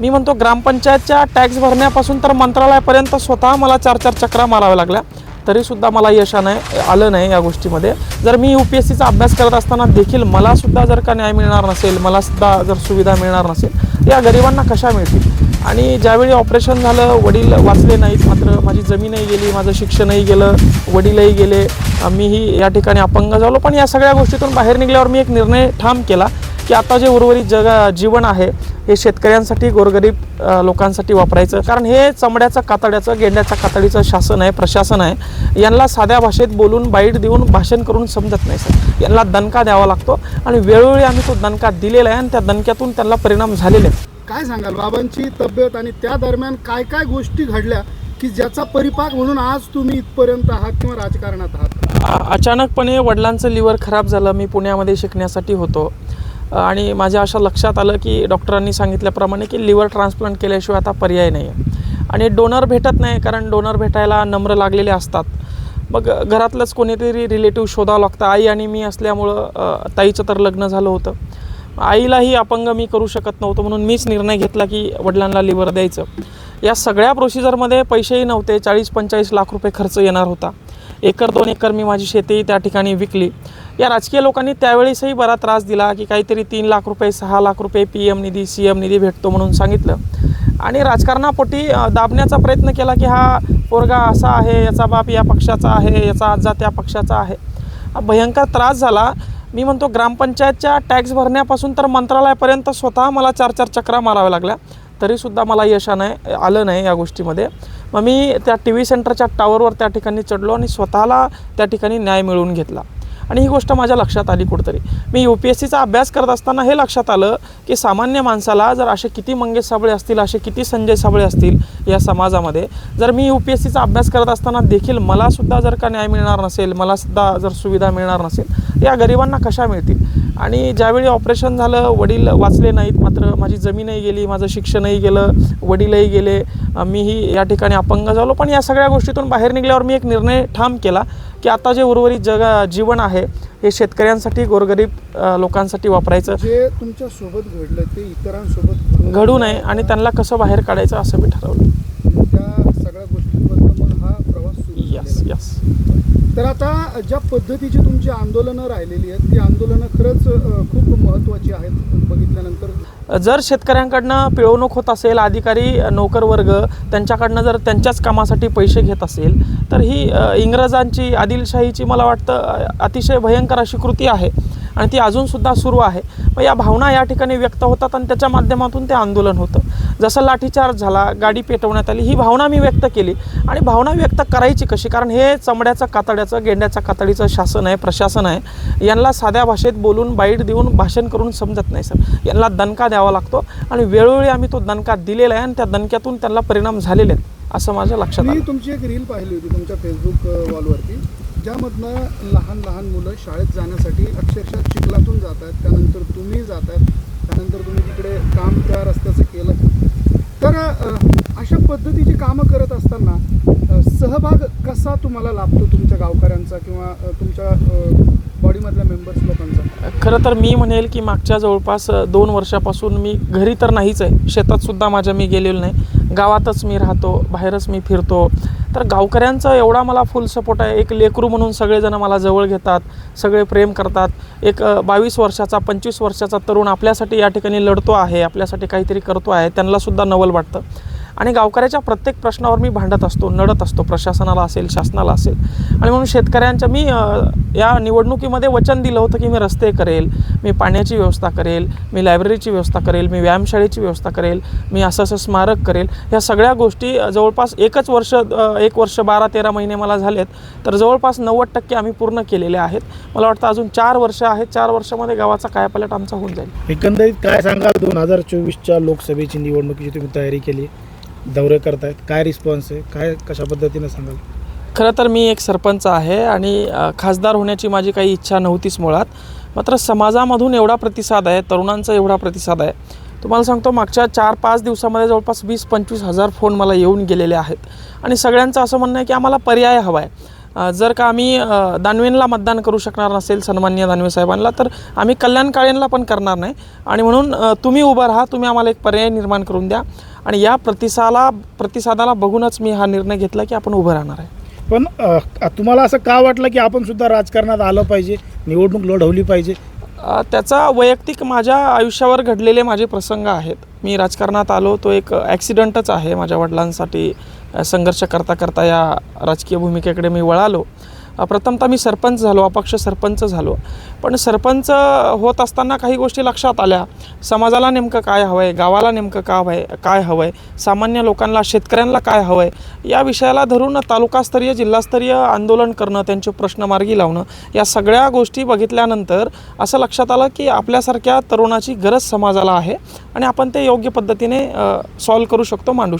मी म्हणतो ग्रामपंचायतच्या टॅक्स भरण्यापासून तर मंत्रालयापर्यंत स्वतः मला चार चार चक्रा माराव्या लागल्या. तरीसुद्धा मला यश नाही आलं नाही या गोष्टीमध्ये. जर मी यू पी एस सीचा अभ्यास करत असताना देखील मलासुद्धा जर का न्याय मिळणार नसेल मलासुद्धा जर सुविधा मिळणार नसेल या गरिबांना कशा मिळतील? आणि ज्यावेळी ऑपरेशन झालं वडील वाचले नाहीत मात्र माझी जमीनही गेली माझं शिक्षणही गेलं वडीलही गेले मीही या ठिकाणी अपंग झालो. पण या सगळ्या गोष्टीतून बाहेर निघल्यावर मी एक निर्णय ठाम केला की आता जे उर्वरित जग जीवन आहे हे शेतकऱ्यांसाठी गोरगरीब लोकांसाठी वापरायचं. कारण हे चमड्याचं कातड्याचं गेंड्याच्या कातडीचं शासन आहे प्रशासन आहे. यांना साध्या भाषेत बोलून बाईट देऊन भाषण करून समजत नाही सर. यांना दणका द्यावा लागतो आणि वेळोवेळी आम्ही तो दणका दिलेला आहे आणि त्या दणक्यातून त्यांना परिणाम झालेले आहेत. काय सांगाल? बाबांची तब्येत आणि त्या दरम्यान काय काय गोष्टी घडल्या की ज्याचा परिपाक म्हणून आज तुम्ही इथपर्यंत आहात किंवा राजकारणात आहात? अचानकपणे वडिलांचं लिव्हर खराब झालं मी पुण्यामध्ये शिकण्यासाठी होतो. आणि माझ्या अशा लक्षात आलं की डॉक्टरांनी सांगितल्याप्रमाणे की लिव्हर ट्रान्सप्लांट केल्याशिवाय आता पर्याय नाही आहे. आणि डोनर भेटत नाही कारण डोनर भेटायला नम्र लागलेले असतात. मग घरातलंच कोणीतरी रिलेटिव्ह शोधावं लागतं. आई आणि मी असल्यामुळं ताईचं तर लग्न झालं होतं. आईलाही अपंग मी करू शकत नव्हतो म्हणून मीच निर्णय घेतला की वडिलांना लिव्हर द्यायचं. या सगळ्या प्रोसिजरमध्ये पैसेही नव्हते. चाळीस पंचेचाळीस लाख रुपये खर्च येणार होता. एकर दोन एकर मी माझी शेती त्या ठिकाणी विकली. या राजकीय लोकांनी त्यावेळेसही बरा त्रास दिला की काहीतरी तीन लाख रुपये सहा लाख रुपये पी एम निधी सी एम निधी भेटतो म्हणून सांगितलं. आणि राजकारणापोटी दाबण्याचा प्रयत्न केला की हा पोरगा असा आहे याचा बाप या पक्षाचा आहे याचा आजा त्या पक्षाचा आहे. हा भयंकर त्रास झाला. मी म्हणतो ग्रामपंचायतच्या टॅक्स भरण्यापासून तर मंत्रालयापर्यंत स्वतः मला चार चार चक्रा माराव्या लागल्या. तरीसुद्धा मला यश नाही आलं नाही या गोष्टीमध्ये. मग मी त्या टी व्ही सेंटरच्या टावरवर त्या ठिकाणी चढलो आणि स्वतःला त्या ठिकाणी न्याय मिळवून घेतला. आणि ही गोष्ट माझ्या लक्षात आली कुठंतरी. मी यू पी एस सीचा अभ्यास करत असताना हे लक्षात आलं की सामान्य माणसाला जर असे किती मंगेश साबळे असतील असे किती संजय साबळे असतील या समाजामध्ये जर मी यू पी एस सीचा अभ्यास करत असताना देखील मलासुद्धा जर का न्याय मिळणार नसेल मलासुद्धा जर सुविधा मिळणार नसेल या गरिबांना कशा मिळतील? आणि ज्यावेळी ऑपरेशन झालं वडील वाचले नाहीत मात्र माझी जमीनही गेली माझं शिक्षणही गेलं वडीलही गेले मीही या ठिकाणी अपंग झालो. पण या सगळ्या गोष्टीतून बाहेर निघल्यावर मी एक निर्णय ठाम केला. की आता जे उर्वरित जग जीवन आहे हे शेतकऱ्यांसाठी गोरगरीब लोकांसाठी वापरायचं जे तुमच्यासोबत घडलं ते इतरांसोबत घडू नये आणि त्यांना कसं बाहेर काढायचं असं मी ठरवलं. त्या सगळ्या गोष्टींबद्दल मग हा प्रवास सुरू यस झालेला. यस तर आता ज्या पद्धतीची तुमची आंदोलनं राहिलेली आहेत ती आंदोलनं खरंच खूप महत्त्वाची आहेत बघितल्यानंतर. जर शेतकऱ्यांकडनं पिळवणूक होत असेल अधिकारी नोकरवर्ग त्यांच्याकडनं जर त्यांच्याच कामासाठी पैसे घेत असेल तर ही इंग्रजांची आदिलशाहीची मला वाटतं अतिशय भयंकर अशी कृती आहे आणि ती अजूनसुद्धा सुरू आहे. मग या भावना या ठिकाणी व्यक्त होतात आणि त्याच्या माध्यमातून ते आंदोलन होतं. जसं लाठीचार्ज झाला गाडी पेटवण्यात आली ही भावना मी व्यक्त केली. आणि भावना व्यक्त करायची कशी? कारण हे चमड्याचं कातड्याचं गेंड्याच्या कातडीचं शासन आहे प्रशासन आहे. यांना साध्या भाषेत बोलून बाईट देऊन भाषण करून समजत नाही सर. यांना दणका द्यावा लागतो आणि वेळोवेळी आम्ही तो दणका दिलेला आहे आणि त्या दणक्यातून त्यांना परिणाम झालेले आहेत असं माझ्या लक्षात मी आलं. तुमची एक रील पाहिली होती तुमच्या फेसबुक वॉलवरती. ज्यामधनं लहान लहान मुलं शाळेत जाण्यासाठी अक्षरशः चिखलातून जात आहेत. त्यानंतर तुम्ही जात आहेत त्यानंतर तुम्ही तिकडे काम त्या रस्त्याचं केलं तर अ, अशा पद्धतीची कामं करत असताना सहभाग कसा तुम्हाला लाभतो तुमच्या गावकऱ्यांचा किंवा तुमच्या बॉडीमधल्या मेंबर्स लोकांचा? खरं तर मी म्हणेल की मागच्या जवळपास दोन वर्षापासून मी घरी तर नाहीच आहे. शेतातसुद्धा माझ्या मी गेलेलो नाही. गावातच मी राहतो बाहेरच मी फिरतो. तर गावकऱ्यांचा एवढा मला फुल सपोर्ट आहे. एक लेकरू म्हणून सगळेजण मला जवळ घेतात सगळे प्रेम करतात. एक बावीस वर्षाचा पंचवीस वर्षाचा तरुण आपल्यासाठी या ठिकाणी लढतो आहे आपल्यासाठी काहीतरी करतो आहे त्यांनासुद्धा नवल वाटतं. आणि गावकऱ्याच्या प्रत्येक प्रश्नावर मी भांडत असतो नडत असतो. प्रशासनाला असेल शासनाला असेल. आणि म्हणून शेतकऱ्यांच्या मी या निवडणुकीमध्ये वचन दिलं होतं की मी रस्ते करेल मी पाण्याची व्यवस्था करेल मी लायब्ररीची व्यवस्था करेल मी व्यायामशाळेची व्यवस्था करेल मी असं असं स्मारक करेल. ह्या सगळ्या गोष्टी जवळपास एकच वर्ष एक वर्ष बारा तेरा महिने मला झालेत. तर जवळपास नव्वद टक्के आम्ही पूर्ण केलेले आहेत. मला वाटतं अजून चार वर्ष आहेत. चार वर्षामध्ये गावाचा कायापालट आमचा होऊन जाईल. एकंदरीत काय सांगाल दोन हजार चोवीसच्या लोकसभेची निवडणुकीची तुम्ही तयारी केली? दौरे करतायत? काय रिस्पॉन्स आहे? काय कशा पद्धतीने सांगाल? खरं तर मी एक सरपंच आहे आणि खासदार होण्याची माझी काही इच्छा नव्हतीच मुळात. मात्र समाजामधून एवढा प्रतिसाद आहे तरुणांचा एवढा प्रतिसाद आहे. तुम्हाला सांगतो मागच्या चार पाच दिवसामध्ये जवळपास वीस पंचवीस हजार फोन मला येऊन गेलेले आहेत. आणि सगळ्यांचं असं म्हणणं आहे की आम्हाला पर्याय हवा आहे जर का आम्ही अ, दानवेंना मतदान करू शकणार नसेल सन्मान्य दानवे साहेबांना तर आम्ही कल्याण काळेंना पण करणार नाही. आणि म्हणून तुम्ही उभं राहा तुम्ही आम्हाला एक पर्याय निर्माण करून द्या. आणि या प्रतिसाला प्रतिसादाला बघूनच मी हा निर्णय घेतला की आपण उभं राहणार आहे. पण तुम्हाला असं का वाटलं की आपण सुद्धा राजकारणात आलं पाहिजे निवडणूक लढवली पाहिजे? त्याचा वैयक्तिक माझ्या आयुष्यावर घडलेले माझे प्रसंग आहेत. मी राजकारणात आलो तो एक ॲक्सिडंटच आहे माझ्या वडिलांसाठी. संघर्ष करता करता या राजकीय भूमिकेकडे मी वळालो. प्रथमतः मी सरपंच झालो अपक्ष सरपंच झालो. पण सरपंच होत असताना काही गोष्टी लक्षात आल्या. समाजाला नेमकं काय हवं आहे गावाला नेमकं का हवं आहे काय हवं आहे सामान्य लोकांना शेतकऱ्यांना काय हवं आहे या विषयाला धरून तालुकास्तरीय जिल्हास्तरीय आंदोलन करणं त्यांचे प्रश्न मार्गी लावणं या सगळ्या गोष्टी बघितल्यानंतर असं लक्षात आलं की आपल्यासारख्या तरुणाची गरज समाजाला आहे आणि आपण ते योग्य पद्धतीने सॉल्व करू शकतो मांडू शकतो.